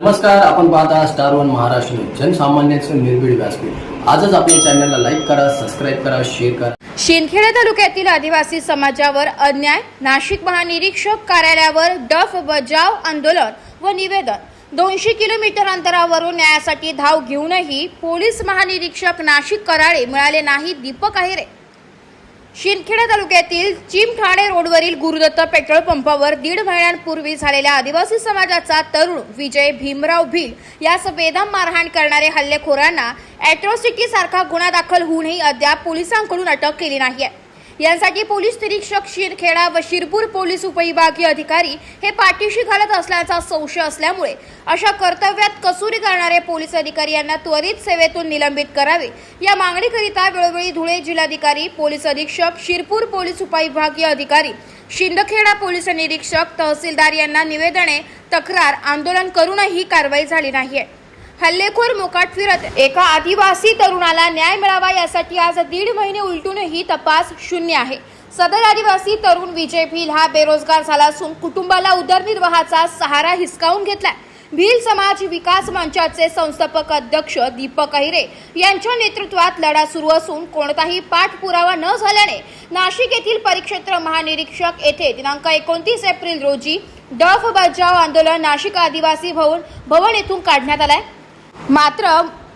नमस्कार आपण पाहता स्टार वन महाराष्ट्र जनसामान्यांचं निर्भीड व्यासपीठ. आजच आपल्या चॅनलला लाईक करा सबस्क्राईब करा शेअर करा. शिंदखेडा तालुक्यातील आदिवासी समाजावर अन्याय नाशिक महानिरीक्षक कार्यालयावर डफ बजाव आंदोलन व निवेदन. दोनशे किलोमीटर अंतरावरून न्यायासाठी धाव घेऊनही पोलीस महानिरीक्षक नाशिक कराळे मिळाले नाही दीपक आहेरे. शिंदखेडा तालुक्यातील चिमठाणे रोडवरील गुरुदत्त पेट्रोल पंपावर दीड महिन्यांपूर्वी झालेल्या आदिवासी समाजाचा तरुण विजय भीमराव भील यास बेदम मारहाण करणारे हल्लेखोरांना अॅट्रॉसिटी सारखा गुन्हा दाखल होऊनही अद्याप पोलिसांकडून अटक केली नाही आहे. यासाठी पोलीस निरीक्षक शिरखेडा व शिरपूर पोलीस उपविभागीय अधिकारी हे पाठीशी घालत असल्याचा संशय असल्यामुळे अशा कर्तव्यात कसुरी करणारे पोलीस अधिकारी यांना त्वरित सेवेतून निलंबित करावे. या मागणीकरिता वेळोवेळी धुळे जिल्हाधिकारी पोलीस अधीक्षक शिरपूर पोलीस उपविभागीय अधिकारी शिंदखेडा पोलीस निरीक्षक तहसीलदार यांना निवेदने तक्रार आंदोलन करूनही कारवाई झाली नाहीये. हल्लेखोर मोकाट फिरत. एका आदिवासी तरुणाला न्याय मिळावा यासाठी आज दीड महिने उलटूनही तपास शून्य आहे. सदर आदिवासी तरुण विजय भील हा बेरोजगार झाला असून कुटुंबाला उदरनिर्वाहाचा सहारा हिसकावून घेतलाय. भील समाज विकास मंचाचे संस्थापक अध्यक्ष दीपक अहिरे यांच्या नेतृत्वात लढा सुरू असून कोणताही पाठपुरावा न झाल्याने नाशिक येथील परिक्षेत्र महानिरीक्षक येथे दिनांक एकोणतीस एप्रिल रोजी डफ बजाव आंदोलन नाशिक आदिवासी भवन भवन येथून काढण्यात आलंय. मात्र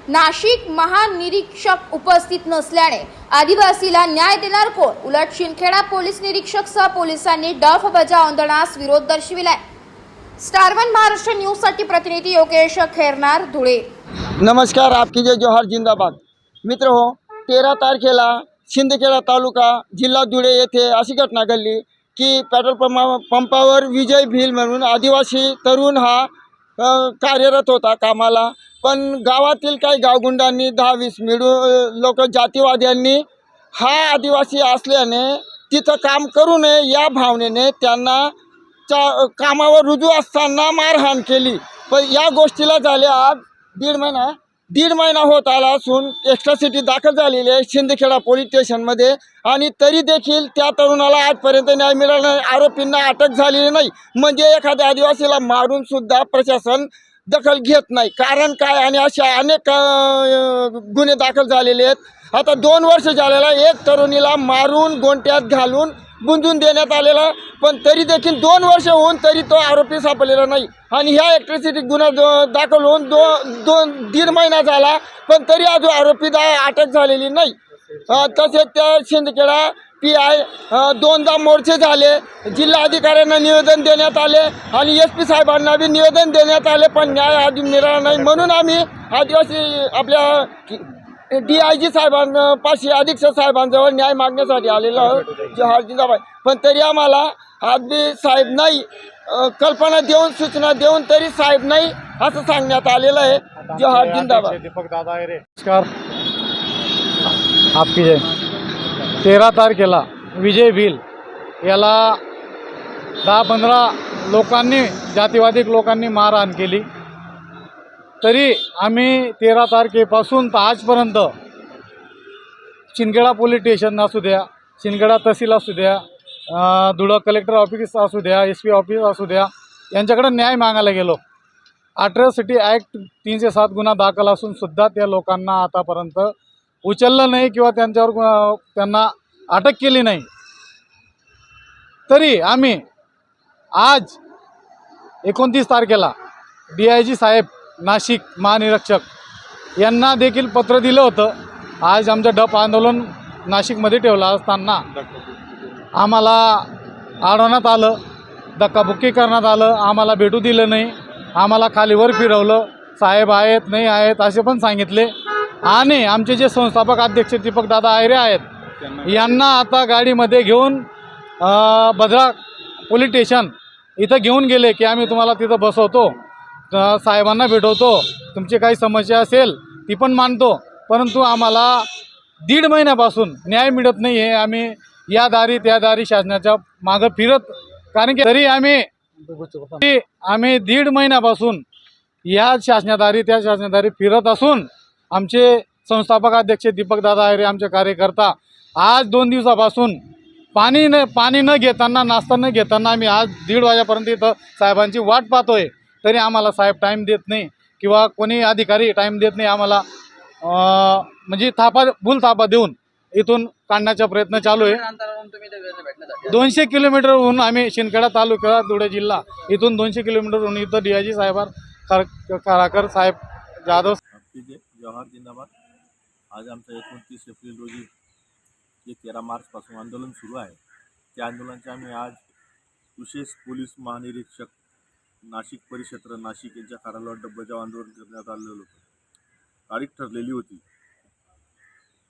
नाशिक महानिरीक्षक उपस्थित नसल्याने आदिवासीला न्याय देणार कोण? उलट शिंदखेडा पोलीस निरीक्षक सह पोलिसांनी डफ बजाव आंदोलनास विरोध दर्शविलाय. स्टार वन महाराष्ट्र न्यूजसाठी प्रतिनिधी योगेश खेरनार धुळे. नमस्कार आपकी जय जोहार जिंदाबाद. मित्र हो तेरा तारखेला शिंदखेडा तालुका जिल्हा धुळे येथे अशी घटना घडली की पेट्रोल पंपा पंपावर विजय भील म्हणून आदिवासी तरुण हा कार्यरत होता कामाला. पण गावातील काही गावगुंडांनी दहा वीस मिळून लोक जातीवाद्यांनी हा आदिवासी असल्याने तिथं काम करू नये या भावनेने त्यांना चा कामावर रुजू असताना मारहाण केली. पण या गोष्टीला झाले आज दीड महिना दीड महिना होत आला असून एक्स्ट्रा सिटी दाखल झालेली आहे शिंदखेडा पोलीस स्टेशनमध्ये आणि तरी देखील त्या तरुणाला आजपर्यंत न्याय मिळाला नाही. आरोपींना अटक झालेली नाही. म्हणजे एखाद्या आदिवासीला मारून सुद्धा प्रशासन दखल घेत नाही. कारण काय? आणि अशा अनेक गुन्हे दाखल झालेले आहेत. आता दोन वर्ष झालेला एक तरुणीला मारून गोंट्यात घालून गुंजून देण्यात आलेला पण तरी देखील दोन वर्ष होऊन तरी तो आरोपी सापडलेला नाही. आणि ह्या इलेक्ट्रिसिटी गुन्हा दाखल होऊन दो दोन दीड महिना झाला. पण तरी अजून आरोपी दा अटक झालेली नाही. तसेच त्या शिंदखेडा पी आय दोनदा मोर्चे झाले. जिल्हा अधिकाऱ्यांना निवेदन देण्यात आले आणि एस पी साहेबांना बी निवेदन देण्यात आले पण न्याय आधी मिळाला नाही. म्हणून आम्ही आदिवासी आपल्या डी आय जी साहेबांपाशी अधीक्षक साहेबांजवळ न्याय मागण्यासाठी आलेलो आहोत जोहार पण तरी आम्हाला आज बी साहेब नाही कल्पना देऊन सूचना देऊन तरी साहेब नाही असं सांगण्यात आलेलं आहे. जोहार जिंदाबाद दीपक दादा नमस्कार. आपकी जय। तेरा तारखेला विजय भील याला दहा पंधरा लोकांनी जातीवादी लोकांनी मारहाण केली. तरी आम्ही तेरा तारखेपासून तर आजपर्यंत चिनगेडा पोलीस स्टेशन असू द्या शिंदखेडा तहसील असू द्या अं, धुळं कलेक्टर ऑफिस असू द्या एस पी ऑफिस असू द्या यांच्याकडे न्याय मागायला गेलो. अट्रॉसिटी ॲक्ट तीनशे सात गुन्हा दाखल असून सुद्धा त्या लोकांना आतापर्यंत उचललं नाही किंवा त्यांच्यावर त्यांना अटक केली नाही. तरी आम्ही आज एकोणतीस तारखेला डी आय जी साहेब नाशिक महानिरीक्षक यांना देखील पत्र दिलं होतं. आज आमचं डप आंदोलन नाशिकमध्ये ठेवलं असताना आम्हाला अडवण्यात आलं धक्काबुक्की करण्यात आलं आम्हाला भेटू दिलं नाही आम्हाला खालीवर फिरवलं साहेब आहेत नाही आहेत असे पण सांगितले. आणि आमचे जे संस्थापक अध्यक्ष दीपक दादा आयरे आहेत यांना आता गाडीमध्ये घेऊन अं, पोलीस स्टेशन इथं घेऊन गेले की आम्ही तुम्हाला तिथं बसवतो. साहेबांना भेटवतो. तुमची काही समस्या असेल ती पण मांडतो परंतु आम्हाला दीड महिन्यापासून न्याय मिळत नाही आहे आम्ही या दारी त्या दारी शासनाच्या मागं फिरत कारण की तरी आम्ही आम्ही दीड महिन्यापासून या शासनादारी त्या शासनादारी फिरत असून आमचे संस्थापक अध्यक्ष दीपक दादा आयरे आमचे कार्यकर्ता आज दोन दिवसापासून पाणी न पाणी न घेताना नाश्ता न घेताना आम्ही आज दीड वाजेपर्यंत इथं साहेबांची वाट पाहतोय. तरी आम्हाला साहेब टाईम देत नाही किंवा कोणी अधिकारी टाईम देत नाही आम्हाला. म्हणजे थापा भूल थापा देऊन इथून काढण्याचा प्रयत्न चालू आहे. दोनशे किलोमीटरहून आम्ही शिंदखेडा तालुका धुळे जिल्हा इथून दोनशे किलोमीटरहून इथं डी आय जी साहेबार खाराकर साहेब जाधव जवाहर जिंदाबाद. आज आमचं एकोणतीस एप्रिल रोजी जे तेरा मार्चपासून आंदोलन सुरू आहे त्या आंदोलनाचे आम्ही आज विशेष पोलीस महानिरीक्षक नाशिक परिक्षेत्र नाशिक यांच्या कार्यालयावर डब्बजाव आंदोलन करण्यात आलेलं होतं. तारीख ठरलेली होती.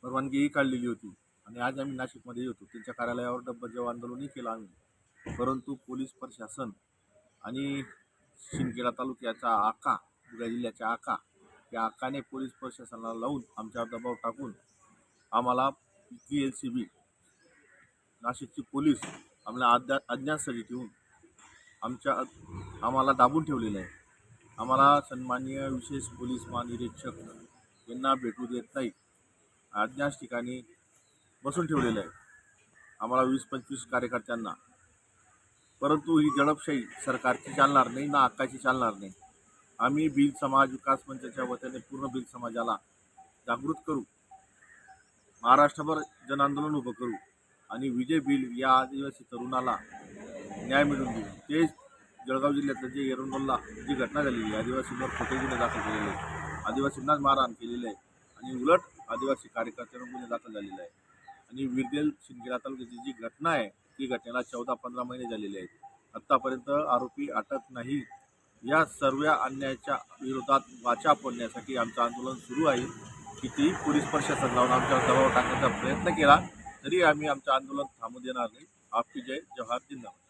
परवानगीही काढलेली होती आणि आज आम्ही नाशिकमध्ये येतो. त्यांच्या कार्यालयावर डब्बजाव आंदोलनही केलं आम्ही. परंतु पोलीस प्रशासन आणि शिंदखेडा तालुक्याचा आका धुळे जिल्ह्याचा आका या हक्काने पोलीस प्रशासनाला लावून आमच्यावर दबाव टाकून आम्हाला पी एल सी बी नाशिकची पोलीस आम्हाला अज्ञा अज्ञातसाठी ठेवून आमच्या आम्हाला दाबून ठेवलेलं आहे. आम्हाला सन्माननीय विशेष पोलीस महानिरीक्षक यांना भेटू देत नाही. अज्ञात ठिकाणी बसून ठेवलेलं आहे. आम्हाला वीस पंचवीस कार्यकर्त्यांना. परंतु ही दडपशाही सरकारची चालणार नाही ना हक्काची चालणार नाही. आम्ही बिल समाज विकास मंचाच्या वतीने पूर्ण बिल समाजाला जागृत करू. महाराष्ट्रभर जनआंदोलन उभं करू आणि विजय बिल या आदिवासी तरुणाला न्याय मिळवून देऊ. ते जळगाव जिल्ह्यातलं जे एरंडोलला जी घटना झालेली आहे आदिवासींवर खोटे गुन्हे दाखल केलेले आहे आदिवासींनाच मारहाण केलेलं आहे आणि उलट आदिवासी कार्यकर्त्यांवर गुन्हे दाखल झालेले आहे. आणि विरदेल शिंदखेडा तालुक्याची जी घटना आहे ती घटनेला चौदा पंधरा महिने झालेले आहेत. आत्तापर्यंत आरोपी अटक नाही या सर्व अन्यायाच्या विरोधात वाचा फोडण्यासाठी आमचं आंदोलन सुरू आहे. कितीही पोलीस प्रशासन लावून आमच्यावर दबाव टाकण्याचा प्रयत्न केला तरी आम्ही आमचं आंदोलन थांबू देणार नाही. आपकी जय जवाहर जिंदाबाद.